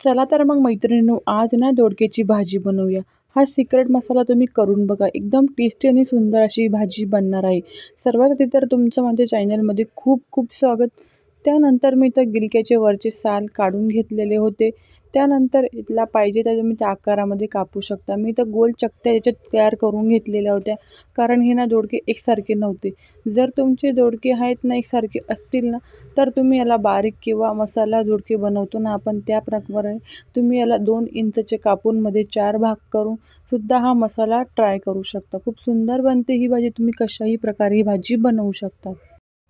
चला तर मग मैत्रिणींनो आज ना दोडक्याची भाजी बनवूया. हा सिक्रेट मसाला तुम्ही करून बघा. एकदम टेस्टी आणि सुंदर अशी भाजी बनणार आहे. सर्वात आधी तर तुमचं माझ्या चॅनलमध्ये खूप खूप स्वागत. त्यानंतर मी तर गिलक्याचे वरचे साल काढून घेतलेले होते. त्यानंतर इथला पाहिजे त्या तुम्ही त्या आकारामध्ये कापू शकता. मी तर गोल चकत्या याच्यात तयार करून घेतलेल्या होत्या. कारण हे ना दोडके एकसारखे नव्हते. जर तुमचे दोडके आहेत ना एकसारखे असतील ना तर तुम्ही याला बारीक किंवा मसाला दोडके बनवतो ना आपण त्या प्रकारे तुम्ही याला दोन इंचचे कापूनमध्ये चार भाग करून सुद्धा हा मसाला ट्राय करू शकता. खूप सुंदर बनते ही भाजी. तुम्ही कशाही प्रकारे ही भाजी बनवू शकता.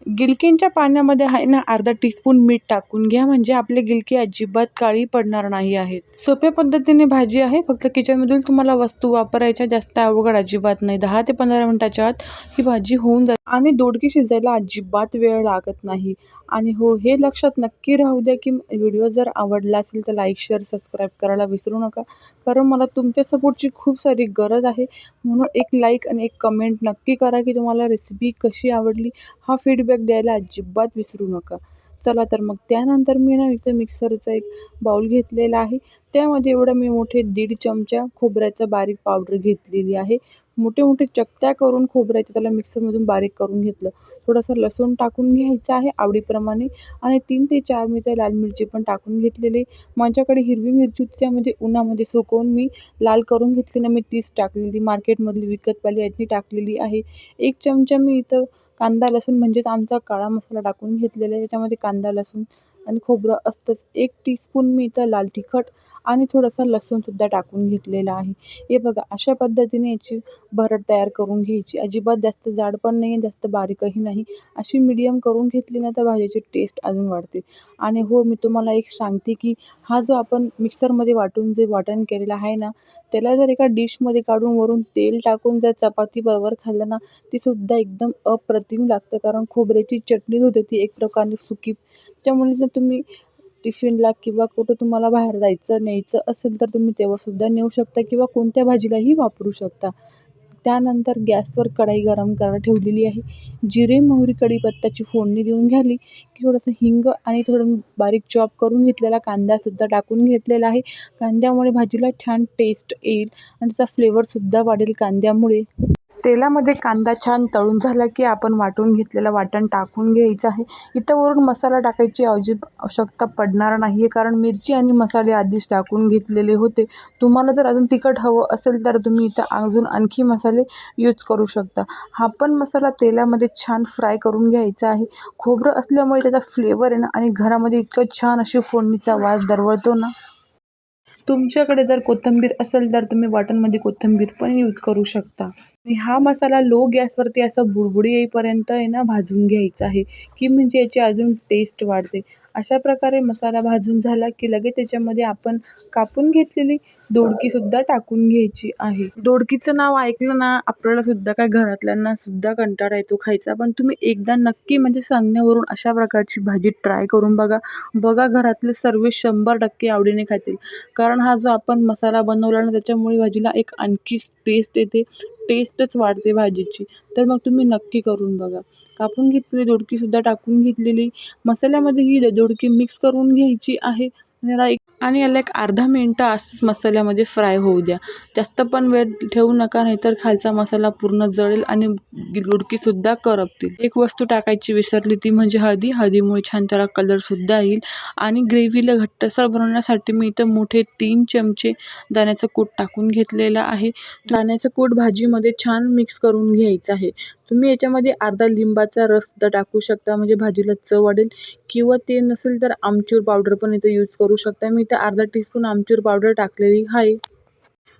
गिलकींच्या पाण्यामध्ये आहे ना अर्धा टीस्पून मीठ टाकून घ्या. म्हणजे आपले गिलकी अजिबात काळी पडणार नाही आहेत. सोप्या पद्धतीने भाजी आहे. फक्त किचनमधील तुम्हाला वस्तू वापरायच्या जास्त अवघड अजिबात नाही. दहा ते पंधरा मिनटाच्या आत ही भाजी होऊन जाते आणि दोडकी शिजायला अजिबात वेळ लागत नाही. आणि हो हे लक्षात नक्की राहू द्या की व्हिडिओ जर आवडला असेल तर लाईक शेअर सबस्क्राईब करायला विसरू नका. कारण मला तुमच्या सपोर्टची खूप सारी गरज आहे. म्हणून एक लाईक आणि एक कमेंट नक्की करा की तुम्हाला रेसिपी कशी आवडली. हा फीडबॅक द्यायला अजिबात विसरू नका. चला तर मग त्यानंतर मी ना इथं मिक्सरचा एक बाऊल घेतलेला आहे. त्यामध्ये एवढं मी मोठे दीड चमचा खोबऱ्याचं बारीक पावडर घेतलेली आहे. मोठे मोठे चकत्या करून खोबऱ्याच्या त्याला मिक्सरमधून बारीक करून घेतलं. थोडंसं लसूण टाकून घ्यायचं आहे आवडीप्रमाणे आणि तीन ते चार मी त्या लाल मिरची पण टाकून घेतलेली. माझ्याकडे हिरवी मिरची होती त्यामध्ये उन्हामध्ये सुकवून मी लाल करून घेतली ना मी तीच टाकलेली. मार्केटमधली विकतवाली यातली टाकलेली आहे. एक चमचा मी इथं कांदा लसूण म्हणजेच आमचा काळा मसाला टाकून घेतलेला आहे. त्याच्यामध्ये कांदा लसूण आणि खोबरं असतंच. एक टीस्पून मी इथं लाल तिखट आणि थोडंसं लसूणसुद्धा टाकून घेतलेलं आहे. हे बघा अशा पद्धतीने याची भरड तयार करून घ्यायची. अजिबात जास्त जाड पण नाही आहे जास्त बारीकही नाही. अशी मीडियम करून घेतली ना तर भाजीची टेस्ट अजून वाढते. आणि हो मी तुम्हाला एक सांगते की हा जो आपण मिक्सरमध्ये वाटून जे वाटण केलेलं आहे ना त्याला जर एका डिशमध्ये काढून वरून तेल टाकून जर चपाती बरोबर खाल्लं ना ती सुद्धा एकदम अप्रतिम लागतं. कारण खोबऱ्याची चटणी होते ती एक प्रकारे सुकी. त्याच्यामुळे तुम्ही टिफिनला किंवा कुठं तुम्हाला बाहेर जायचं न्यायचं असेल तर तुम्ही तेव्हासुद्धा नेऊ शकता किंवा कोणत्या भाजीलाही वापरू शकता. त्यानंतर गॅसवर कढाई गरम करायला ठेवलेली आहे. जिरे मोहरी कढीपत्त्याची फोडणी देऊन घ्याली की थोडंसं हिंग आणि थोडं बारीक चॉप करून घेतलेला कांदासुद्धा टाकून घेतलेला आहे. कांद्यामुळे भाजीला छान टेस्ट येईल आणि त्याचा फ्लेवरसुद्धा वाढेल कांद्यामुळे. तेलामध्ये कांदा छान तळून झाला की आपण वाटून घेतलेलं वाटण टाकून घ्यायचं आहे. इथं वरून मसाला टाकायची अजिब आवश्यकता पडणार नाही आहे कारण मिरची आणि मसाले आधीच टाकून घेतलेले होते. तुम्हाला जर अजून तिखट हवं असेल तर तुम्ही इथं अजून आणखी मसाले यूज करू शकता. हा पण मसाला तेलामध्ये छान फ्राय करून घ्यायचा आहे. खोबरं असल्यामुळे त्याचा फ्लेवर आहे ना आणि घरामध्ये इतकं छान अशी फोडणीचा वास दरवळतो ना. तुमच्याकडे जर कोथिंबीर असेल तर तुम्ही वाटणमध्ये कोथिंबीर पण यूज करू शकता. आणि हा मसाला लो गॅसवरती असा बुडबुडी येईपर्यंत आहे ना भाजून घ्यायचा आहे की म्हणजे याची अजून टेस्ट वाढते. अशा प्रकारे मसाला भाजून झाला की लगेच त्याच्यामध्ये आपण कापून घेतलेली दोडकीसुद्धा टाकून घ्यायची आहे. दोडकीचं नाव ऐकलं ना आपल्याला सुद्धा काय घरातल्यांना सुद्धा कंटाळा येतो खायचा. पण तुम्ही एकदा नक्की म्हणजे सांगण्यावरून अशा प्रकारची भाजी ट्राय करून बघा. बघा घरातले सर्व शंभर टक्के आवडीने खातील. कारण हा जो आपण मसाला बनवला ना त्याच्यामुळे भाजीला एक आणखीच टेस्ट येते. टेस्टच वाढते भाजीची. तर मग तुम्ही नक्की करून बघा. कापून घेतलेली दोडकीसुद्धा टाकून घेतलेली. मसाल्यामध्ये ही दोडकी मिक्स करून घ्यायची आहे. आणि एक आणि याला एक अर्धा मिनटं असंच मसाल्यामध्ये म्हणजे फ्राय होऊ द्या. जास्त पण वेळ ठेवू नका नाहीतर खालचा मसाला पूर्ण जळेल आणि गुडकीसुद्धा करपतील. एक वस्तू टाकायची विसरली ती म्हणजे हळदी. हळदीमुळे छान त्याला कलरसुद्धा येईल. आणि ग्रेव्हीला घट्टसर बनवण्यासाठी मी इथं मोठे तीन चमचे दाण्याचं कूट टाकून घेतलेलं आहे. दाण्याचं कूट भाजीमध्ये छान मिक्स करून घ्यायचं आहे. तुम्ही याच्यामध्ये अर्धा लिंबाचा रससुद्धा टाकू शकता म्हणजे भाजीला चव वाढेल. किंवा ते नसेल तर आमचूर पावडर पण इथं यूज करू शकता. मी इथं अर्धा टीस्पून आमचूर पावडर टाकलेली. आहे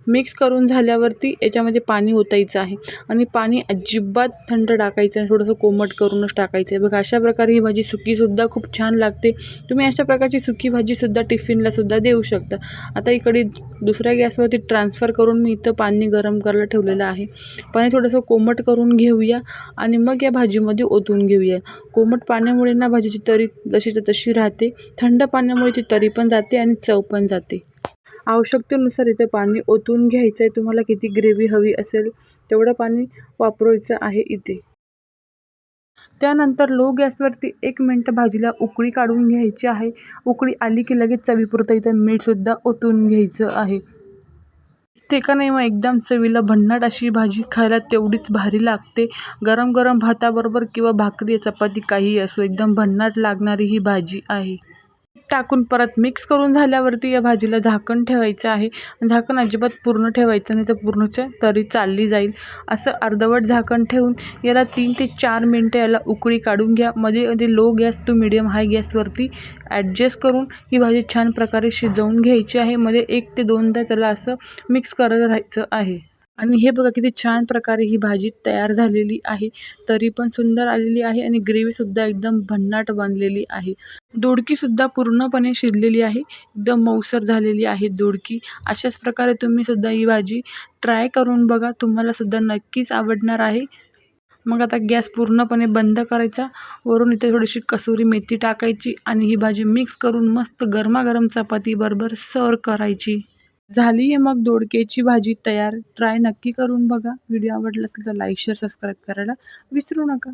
मिक्स करून झाल्यावरती याच्यामध्ये पाणी ओतायचं आहे. आणि पाणी अजिबात थंड टाकायचं आहे थोडंसं कोमट करूनच टाकायचं आहे. बघा अशा प्रकारे ही भाजी सुकीसुद्धा खूप छान लागते. तुम्ही अशा प्रकारची सुकी भाजीसुद्धा टिफिनलासुद्धा देऊ शकता. आता इकडे दुसऱ्या गॅसवरती ट्रान्सफर करून मी इथं पाणी गरम करायला ठेवलेलं आहे. पाणी थोडंसं कोमट करून घेऊया आणि मग या भाजीमध्ये ओतून घेऊया. कोमट पाण्यामुळे ना भाजीची तरी जशीच्या तशी राहते. थंड पाण्यामुळे ती तरी पण जाते आणि चव पण जाते. आवश्यकतेनुसार इथे पाणी ओतून घ्यायचं आहे तुम्हाला किती ग्रेव्ही हवी असेल तेवढं पाणी वापरायचं आहे इथे. त्यानंतर लो गॅसवरती एक मिनटं भाजीला उकळी काढून घ्यायची आहे. उकळी आली की लगेच चवीपुरतं इथं मीठसुद्धा ओतून घ्यायचं आहे. ते का नाही मग एकदम चवीला भन्नाट अशी भाजी खायला तेवढीच भारी लागते. गरम गरम भाताबरोबर किंवा भाकरी चपाती काहीही असो एकदम भन्नाट लागणारी ही भाजी आहे. टाकून परत मिक्स करून झाल्यावरती या भाजीला झाकण ठेवायचं आहे. झाकण अजिबात पूर्ण ठेवायचं नाही तर पूर्णच्या तरी चालली जाईल. असं अर्धवट झाकण ठेवून याला तीन ते चार मिनटं याला उकळी काढून घ्या. मध्ये मध्ये low gas to medium high गॅसवरती ॲडजस्ट करून ही भाजी छान प्रकारे शिजवून घ्यायची आहे. मध्ये एक ते दोनदा त्याला असं मिक्स करत राहायचं आहे. आणि हे बघा किती छान प्रकारे ही भाजी तयार झालेली आहे. तरी पण सुंदर आलेली आहे आणि ग्रेव्हीसुद्धा एकदम भन्नाट बनलेली आहे. दोडकीसुद्धा पूर्णपणे शिजलेली आहे. एकदम मऊसर झालेली आहे दोडकी. अशाच प्रकारे तुम्ही सुद्धा ही भाजी ट्राय करून बघा. तुम्हालासुद्धा नक्कीच आवडणार आहे. मग आता गॅस पूर्णपणे बंद करायचा. वरून इथे थोडीशी कसुरी मेथी टाकायची आणि ही भाजी मिक्स करून मस्त गरमागरम चपातीबरोबर सर्व करायची. झाली आहे मग दोडक्याची भाजी तयार. ट्राय नक्की करून बघा. व्हिडिओ आवडला असेल तर लाईक शेअर सबस्क्राईब करायला विसरू नका.